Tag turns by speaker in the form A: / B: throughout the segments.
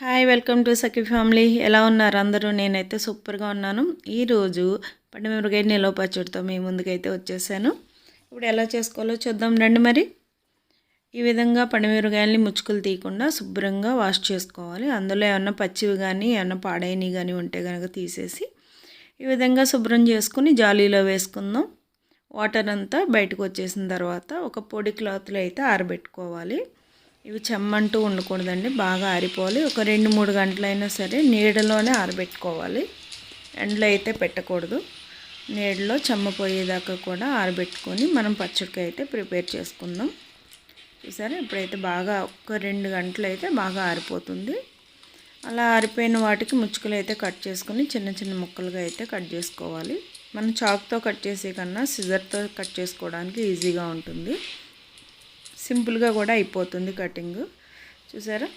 A: Hi welcome to Sakhi family ఎలా ఉన్నారు అందరూ? నేనైతే సూపర్గా ఉన్నాను. ఈరోజు పండుమిరపకాయ నిలవ పచ్చడితో మీ ముందుకైతే వచ్చేసాను. ఇప్పుడు ఎలా చేసుకోవాలో చూద్దాం రండి మరి. ఈ విధంగా పండుమిరపకాయలని ముచ్చుకులు తీయకుండా శుభ్రంగా వాష్ చేసుకోవాలి. అందులో ఏమన్నా పచ్చివి కానీ ఏమన్నా పాడైనవి కానీ ఉంటే కనుక తీసేసి ఈ విధంగా శుభ్రం చేసుకుని జాలీలో వేసుకుందాం. వాటర్ అంతా బయటకు వచ్చేసిన తర్వాత ఒక పొడి క్లాత్లో అయితే ఆరబెట్టుకోవాలి. ఇవి చెమ్మంటూ ఉండకూడదండి బాగా ఆరిపోవాలి. ఒక రెండు మూడు గంటలైనా సరే నీడలోనే ఆరబెట్టుకోవాలి. ఎండలో అయితే పెట్టకూడదు. నీడలో చెమ్మపోయేదాకా కూడా ఆరబెట్టుకొని మనం పచ్చడికి అయితే ప్రిపేర్ చేసుకుందాం. చూసారా? ఇప్పుడైతే బాగా ఒక రెండు గంటలు అయితే బాగా ఆరిపోతుంది. అలా ఆరిపోయిన వాటికి ముచ్చుకలు అయితే కట్ చేసుకొని చిన్న చిన్న ముక్కలుగా అయితే కట్ చేసుకోవాలి. మనం చాక్తో కట్ చేసే కన్నా సిజర్తో కట్ చేసుకోవడానికి ఈజీగా ఉంటుంది. సింపుల్గా కూడా అయిపోతుంది కటింగ్. చూసారా?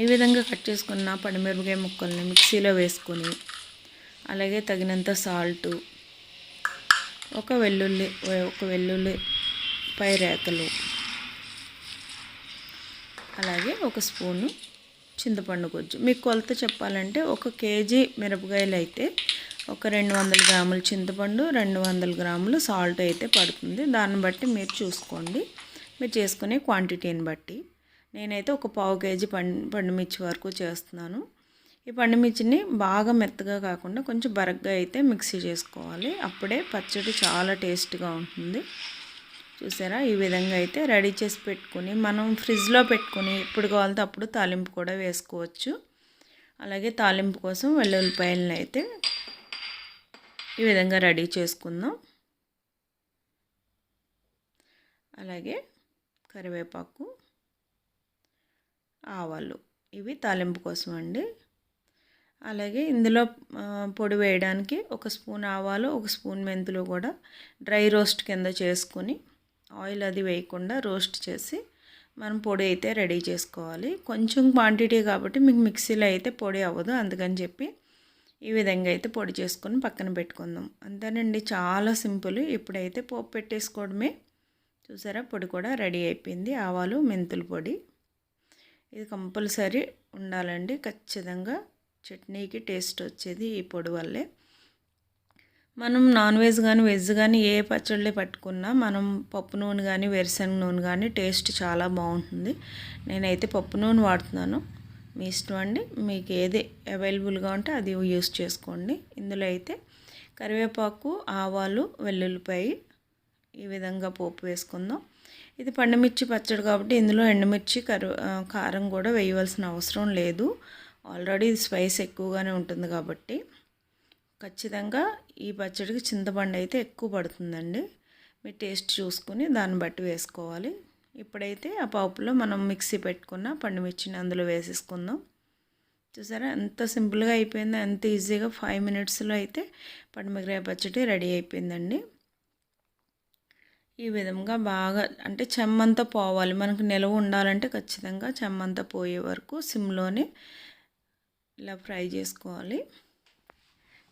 A: ఈ విధంగా కట్ చేసుకున్న పనిమిరపకాయ ముక్కల్ని మిక్సీలో వేసుకొని అలాగే తగినంత సాల్టు ఒక వెల్లుల్లి ఒక వెల్లుల్లి పై రేకలు అలాగే ఒక స్పూను చింతపండు గుజ్జు. మీకు కొలత చెప్పాలంటే ఒక కేజీ మిరపకాయలు అయితే ఒక రెండు వందల గ్రాములు చింతపండు రెండు వందల గ్రాములు సాల్ట్ అయితే పడుతుంది. దాన్ని బట్టి మీరు చూసుకోండి. మీరు చేసుకునే క్వాంటిటీని బట్టి. నేనైతే ఒక పావు కేజీ పండు పండుమిర్చి వరకు చేస్తున్నాను. ఈ పండుమిర్చిని బాగా మెత్తగా కాకుండా కొంచెం బరగ్గా అయితే మిక్సీ చేసుకోవాలి. అప్పుడే పచ్చడి చాలా టేస్ట్గా ఉంటుంది. చూసారా? ఈ విధంగా అయితే రెడీ చేసి పెట్టుకుని మనం ఫ్రిడ్జ్లో పెట్టుకుని ఎప్పుడు కావాలంటే అప్పుడు తాలింపు కూడా వేసుకోవచ్చు. అలాగే తాలింపు కోసం వెల్లుల్లిపాయలను అయితే ఈ విధంగా రెడీ చేసుకుందాం. అలాగే కరివేపాకు ఆవాలు. ఇవి తాలింపు కోసం అండి. అలాగే ఇందులో పొడి వేయడానికి ఒక స్పూన్ ఆవాలు ఒక స్పూన్ మెంతులు కూడా డ్రై రోస్ట్ కింద చేసుకొని ఆయిల్ అది వేయకుండా రోస్ట్ చేసి మనం పొడి అయితే రెడీ చేసుకోవాలి. కొంచెం క్వాంటిటీ కాబట్టి మీకు మిక్సీలో అయితే పొడి అవ్వదు. అందుకని చెప్పి ఈ విధంగా అయితే పొడి చేసుకొని పక్కన పెట్టుకుందాం. అంతేనండి చాలా సింపుల్. ఇప్పుడైతే పోపు పెట్టేసుకోవడమే. చూసారా? పొడి కూడా రెడీ అయిపోయింది. ఆవాలు మెంతుల పొడి. ఇది కంపల్సరీ ఉండాలండి. ఖచ్చితంగా చట్నీకి టేస్ట్ వచ్చేది ఈ పొడి వల్లే. మనం నాన్ వెజ్ కానీ వెజ్ కానీ ఏ పచ్చళ్ళే పట్టుకున్నా మనం పప్పు నూనె కానీ వేరుశనగ నూనె కానీ టేస్ట్ చాలా బాగుంటుంది. నేనైతే పప్పు నూనె వాడుతున్నాను. మీ ఇష్టం అండి. మీకు ఏది అవైలబుల్గా ఉంటే అది యూస్ చేసుకోండి. ఇందులో అయితే కరివేపాకు ఆవాలు వెల్లుల్లిపాయి ఈ విధంగా పోపు వేసుకుందాం. ఇది పండుమిర్చి పచ్చడి కాబట్టి ఇందులో ఎండుమిర్చి కరు కారం కూడా వేయవలసిన అవసరం లేదు. ఆల్రెడీ స్పైస్ ఎక్కువగానే ఉంటుంది కాబట్టి. ఖచ్చితంగా ఈ పచ్చడికి చింతపండు అయితే ఎక్కువ పడుతుందండి. మీ టేస్ట్ చూసుకుని దాన్ని బట్టి వేసుకోవాలి. ఇప్పుడైతే ఆ పప్పులో మనం మిక్సీ పెట్టుకున్న పండుమిర్చిని అందులో వేసేసుకుందాం. చూసారా? ఎంత సింపుల్గా అయిపోయిందో ఎంత ఈజీగా ఫైవ్ మినిట్స్లో అయితే పండుమిరకాయ పచ్చడి రెడీ అయిపోయిందండి. ఈ విధంగా బాగా అంటే చెమ్మంతా పోవాలి. మనకు నిలవ ఉండాలంటే ఖచ్చితంగా చెమ్మంతా పోయే వరకు సిమ్లోనే ఇలా ఫ్రై చేసుకోవాలి.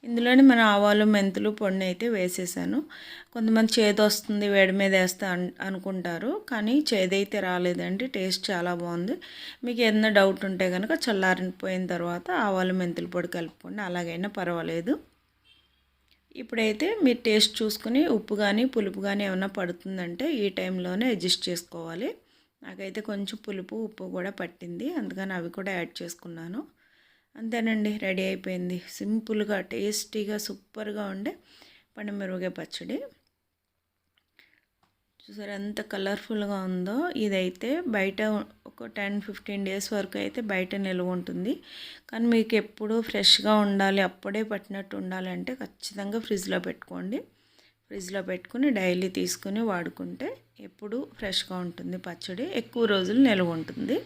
A: ఇందులోనే మన ఆవాలు మెంతులు పొడిని అయితే వేసేసాను. కొంతమంది చేదు వస్తుంది వేడి మీద వేస్తా అనుకుంటారు. కానీ చేదైతే రాలేదండి. టేస్ట్ చాలా బాగుంది. మీకు ఏదైనా డౌట్ ఉంటే కనుక చల్లారిపోయిన తర్వాత ఆవాలు మెంతులు పొడి కలుపుకోండి. అలాగైనా పర్వాలేదు. ఇప్పుడైతే మీరు టేస్ట్ చూసుకుని ఉప్పు కానీ పులుపు కానీ ఏమైనా పడుతుందంటే ఈ టైంలోనే అడ్జస్ట్ చేసుకోవాలి. నాకైతే కొంచెం పులుపు ఉప్పు కూడా పట్టింది. అందుకని అవి కూడా యాడ్ చేసుకున్నాను. అంతేనండి రెడీ అయిపోయింది. సింపుల్గా టేస్టీగా సూపర్గా ఉండే పండుమిరపకాయ పచ్చడి. చూసారు ఎంత కలర్ఫుల్గా ఉందో. ఇదైతే బయట ఒక టెన్ ఫిఫ్టీన్ డేస్ వరకు అయితే బయట నిల్వ ఉంటుంది. కానీ మీకు ఎప్పుడు ఫ్రెష్గా ఉండాలి అప్పుడే పట్టినట్టు ఉండాలంటే ఖచ్చితంగా ఫ్రిడ్జ్లో పెట్టుకోండి. ఫ్రిడ్జ్లో పెట్టుకుని డైలీ తీసుకుని వాడుకుంటే ఎప్పుడు ఫ్రెష్గా ఉంటుంది పచ్చడి. ఎక్కువ రోజులు నిల్వ ఉంటుంది.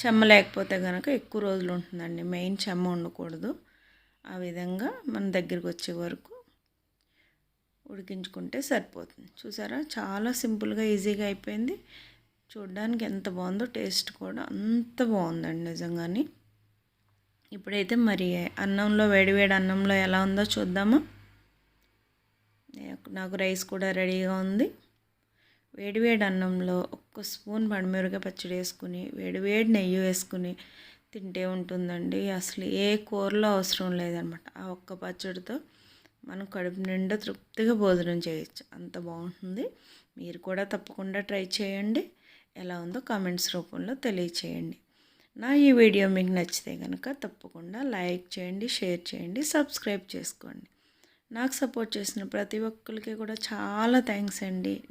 A: చెమ్మ లేకపోతే కనుక ఎక్కువ రోజులు ఉంటుందండి. మెయిన్ చెమ్మ ఉండకూడదు. ఆ విధంగా మన దగ్గరికి వచ్చే వరకు ఉడికించుకుంటే సరిపోతుంది. చూసారా? చాలా సింపుల్గా ఈజీగా అయిపోయింది. చూడడానికి ఎంత బాగుందో టేస్ట్ కూడా అంత బాగుందండి నిజంగాని. ఇప్పుడైతే మరి అన్నంలో వేడివేడి అన్నంలో ఎలా ఉందో చూద్దామా? నాకు రైస్ కూడా రెడీగా ఉంది. వేడివేడి అన్నంలో ఒక్క స్పూన్ పండుమిరగా పచ్చడి వేసుకుని వేడివేడి నెయ్యి వేసుకుని తింటే ఉంటుందండి. అసలు ఏ కూరలో అవసరం లేదనమాట ఆ ఒక్క పచ్చడితో. మనం కడుపు నిండా తృప్తిగా భోజనం చేయొచ్చు. అంత బాగుంటుంది. మీరు కూడా తప్పకుండా ట్రై చేయండి. ఎలా ఉందో కామెంట్స్ రూపంలో తెలియచేయండి. నా ఈ వీడియో మీకు నచ్చితే కనుక తప్పకుండా లైక్ చేయండి షేర్ చేయండి సబ్స్క్రైబ్ చేసుకోండి. నాకు సపోర్ట్ చేసిన ప్రతి ఒక్కరికి కూడా చాలా థ్యాంక్స్ అండి.